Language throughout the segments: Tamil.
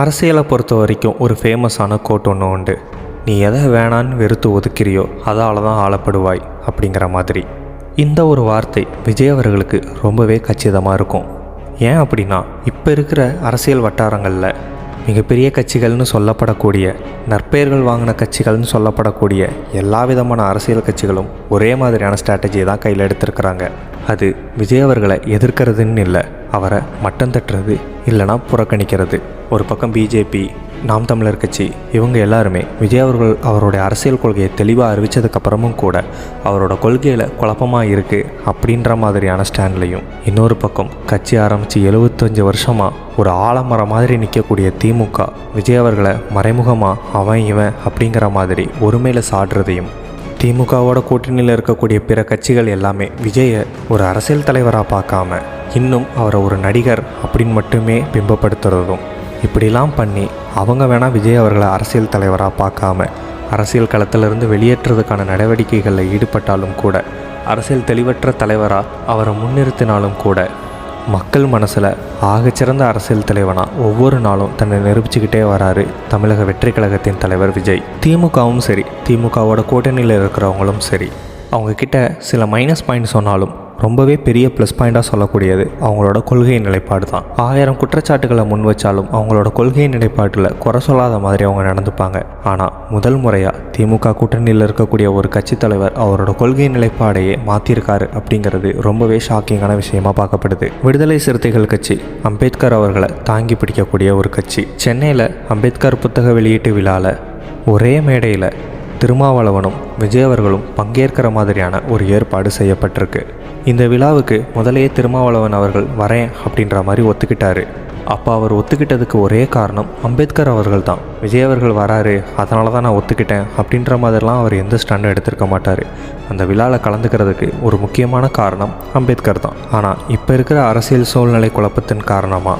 அரசியலை பொறுத்த வரைக்கும் ஒரு ஃபேமஸான கோட் ஒன்று உண்டு. நீ எதை வேணான்னு வெறுத்து ஒதுக்கிறியோ அதால் தான் ஆளப்படுவாய் அப்படிங்கிற மாதிரி. இந்த ஒரு வார்த்தை விஜய் அவர்களுக்கு ரொம்பவே கச்சிதமாக இருக்கும். ஏன் அப்படின்னா இப்போ இருக்கிற அரசியல் வட்டாரங்களில் மிகப்பெரிய கட்சிகள்னு சொல்லப்படக்கூடிய நற்பெயர்கள் வாங்கின கட்சிகள்னு சொல்லப்படக்கூடிய எல்லா விதமான அரசியல் கட்சிகளும் ஒரே மாதிரியான ஸ்ட்ராட்டஜியை தான் கையில் எடுத்திருக்கிறாங்க. அது விஜய் அவர்களை எதிர்க்கிறதுன்னு இல்லை. அவரை மட்டம் தட்டுறது இல்லைனா புறக்கணிக்கிறது. ஒரு பக்கம் பிஜேபி நாம் தமிழர் கட்சி இவங்க எல்லாருமே விஜய் அவர்கள் அவருடைய அரசியல் கொள்கையை தெளிவாக அறிவித்ததுக்கப்புறமும் கூட அவரோட கொள்கையில் குழப்பமாக இருக்குது அப்படின்ற மாதிரியான ஸ்டாண்ட்லையும். இன்னொரு பக்கம் கட்சி ஆரம்பித்து எழுபத்தஞ்சு வருஷமாக ஒரு ஆலமரம் மாதிரி நிற்கக்கூடிய திமுக விஜய் அவர்களை மறைமுகமாக அவன் இவன் அப்படிங்கிற மாதிரி ஒருமையில் சாடுறதையும் திமுகவோட கூட்டணியில் இருக்கக்கூடிய பிற கட்சிகள் எல்லாமே விஜயை ஒரு அரசியல் தலைவராக பார்க்காம இன்னும் அவரை ஒரு நடிகர் அப்படின்னு மட்டுமே பிம்பப்படுத்துறதும். இப்படிலாம் பண்ணி அவங்க வேணால் விஜய் அவர்களை அரசியல் தலைவராக பார்க்காம அரசியல் களத்திலிருந்து வெளியேற்றுறதுக்கான நடவடிக்கைகளில் ஈடுபட்டாலும் கூட அரசியல் தெளிவற்ற தலைவராக அவரை முன்னிறுத்தினாலும் கூட மக்கள் மனசில் ஆகச்சிறந்த அரசியல் தலைவனாக ஒவ்வொரு நாளும் தன்னை நிரூபிச்சுக்கிட்டே வராரு தமிழக வெற்றி கழகத்தின் தலைவர் விஜய். திமுகவும் சரி திமுகவோட கூட்டணியில் இருக்கிறவங்களும் சரி. அவங்கக்கிட்ட சில மைனஸ் பாயிண்ட் சொன்னாலும் ரொம்பவே பெரிய ப்ளஸ் பாயிண்ட்டாக சொல்லக்கூடியது அவங்களோட கொள்கை நிலைப்பாடு தான். ஆயிரம் குற்றச்சாட்டுகளை முன் வச்சாலும் அவங்களோட கொள்கை நிலைப்பாட்டில் குறை சொல்லாத மாதிரி அவங்க நடந்துப்பாங்க. ஆனால் முதல் முறையாக திமுக கூட்டணியில் இருக்கக்கூடிய ஒரு கட்சி தலைவர் அவரோட கொள்கை நிலைப்பாடையே மாற்றிருக்காரு அப்படிங்கிறது ரொம்பவே ஷாக்கிங்கான விஷயமா பார்க்கப்படுது. விடுதலை சிறுத்தைகள் கட்சி அம்பேத்கர் அவர்களை தாங்கி பிடிக்கக்கூடிய ஒரு கட்சி. சென்னையில் அம்பேத்கர் புத்தக வெளியீட்டு விழாவில் ஒரே மேடையில் திருமாவளவனும் விஜய் அவர்களும் பங்கேற்கிற மாதிரியான ஒரு ஏற்பாடு செய்யப்பட்டிருக்கு. இந்த விழாவுக்கு முதலையே திருமாவளவன் அவர்கள் வரேன் அப்படின்ற மாதிரி ஒத்துக்கிட்டாரு. அப்போ அவர் ஒத்துக்கிட்டதுக்கு ஒரே காரணம் அம்பேத்கர் அவர்கள் தான் விஜய் அவர்கள் வராரு அதனால தான் நான் ஒத்துக்கிட்டேன் அப்படின்ற மாதிரிலாம் அவர் எந்த ஸ்டாண்டும் எடுத்திருக்க மாட்டார். அந்த விழாவில் கலந்துக்கிறதுக்கு ஒரு முக்கியமான காரணம் அம்பேத்கர் தான் ஆனால் இப்போ இருக்கிற அரசியல் சூழ்நிலை குழப்பத்தின் காரணமாக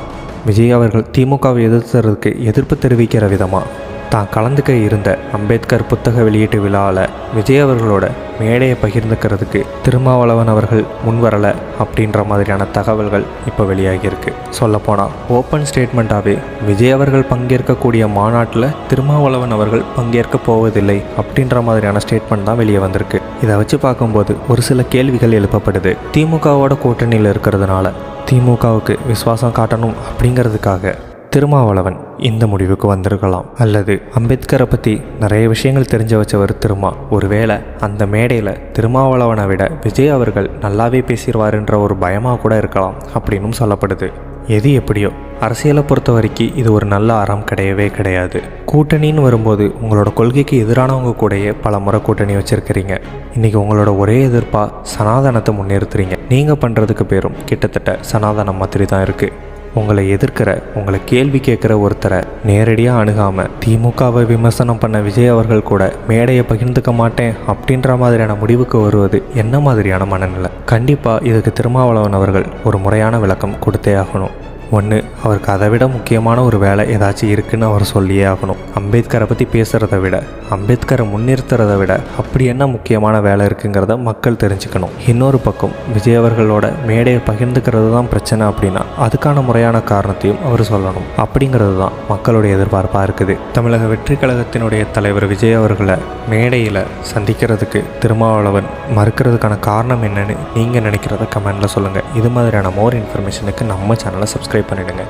விஜய் அவர்கள் திமுகவை எதிர்த்துறதுக்கு எதிர்ப்பு தெரிவிக்கிற விதமாக தான் கலந்துக்க இருந்த அம்பேத்கர் புத்தக வெளியீட்டு விழாவில் விஜய் அவர்களோட மேடையை பகிர்ந்துக்கிறதுக்கு திருமாவளவன் அவர்கள் முன்வரலை அப்படின்ற மாதிரியான தகவல்கள் இப்போ வெளியாகியிருக்கு. சொல்லப்போனால் ஓப்பன் ஸ்டேட்மெண்ட்டாகவே விஜய் அவர்கள் பங்கேற்கக்கூடிய மாநாட்டில் திருமாவளவன் அவர்கள் பங்கேற்க போவதில்லை அப்படின்ற மாதிரியான ஸ்டேட்மெண்ட் தான் வெளியே வந்திருக்கு. இதை வச்சு பார்க்கும்போது ஒரு சில கேள்விகள் எழுப்பப்படுது. திமுகவோட கூட்டணியில் இருக்கிறதுனால திமுகவுக்கு விசுவாசம் காட்டணும் அப்படிங்கிறதுக்காக திருமாவளவன் இந்த முடிவுக்கு வந்திருக்கலாம். அல்லது அம்பேத்கரை பற்றி நிறைய விஷயங்கள் தெரிஞ்ச வச்சவர் திருமா. ஒருவேளை அந்த மேடையில் திருமாவளவனை விட விஜய் அவர்கள் நல்லாவே பேசிடுவாருன்ற ஒரு பயமாக கூட இருக்கலாம் அப்படின்னும் சொல்லப்படுது. எது எப்படியோ அரசியலை பொறுத்த வரைக்கும் இது ஒரு நல்ல அறம் கிடையவே கிடையாது. கூட்டணின்னு வரும்போது உங்களோட கொள்கைக்கு எதிரானவங்க கூடயே பல முறை கூட்டணி வச்சுருக்கிறீங்க. இன்றைக்கி உங்களோட ஒரே எதிர்ப்பாக சனாதனத்தை முன்னிறுத்துறீங்க. நீங்கள் பண்ணுறதுக்கு பேரும் கிட்டத்தட்ட சனாதனம் மாதிரி தான் இருக்குது உங்களை எதிர்க்கிற உங்களை கேள்வி கேட்குற ஒருத்தரை நேரடியாக அணுகாமல் திமுகவை விமர்சனம் பண்ண விஜய் அவர்கள் கூட மேடையை பகிர்ந்துக்க மாட்டேன் அப்படின்ற மாதிரியான முடிவுக்கு வருவது என்ன மாதிரியான மனநிலை? கண்டிப்பாக இதுக்கு திருமாவளவன் அவர்கள் ஒரு முறையான விளக்கம் கொடுத்தே ஆகணும். ஒன்று அவருக்கு அதை விட முக்கியமான ஒரு வேலை ஏதாச்சும் இருக்குன்னு அவர் சொல்லியே ஆகணும். அம்பேத்கரை பற்றி பேசுகிறத விட அம்பேத்கரை முன்னிறுத்துறதை விட அப்படி என்ன முக்கியமான வேலை இருக்குங்கிறத மக்கள் தெரிஞ்சுக்கணும். இன்னொரு பக்கம் விஜய் அவர்களோட மேடையை பகிர்ந்துக்கிறது தான் பிரச்சனை அப்படின்னா அதுக்கான முறையான காரணத்தையும் அவர் சொல்லணும். அப்படிங்கிறது தான் மக்களுடைய எதிர்பார்ப்பாக இருக்குது. தமிழக வெற்றி கழகத்தினுடைய தலைவர் விஜய் அவர்களை மேடையில் சந்திக்கிறதுக்கு திருமாவளவன் மறுக்கிறதுக்கான காரணம் என்னன்னு நீங்கள் நினைக்கிறத கமெண்டில் சொல்லுங்கள் இது மாதிரியான மோர் இன்ஃபர்மேஷனுக்கு நம்ம சேனலை சப்ஸ்கிரைப் பண்ணிடுங்க.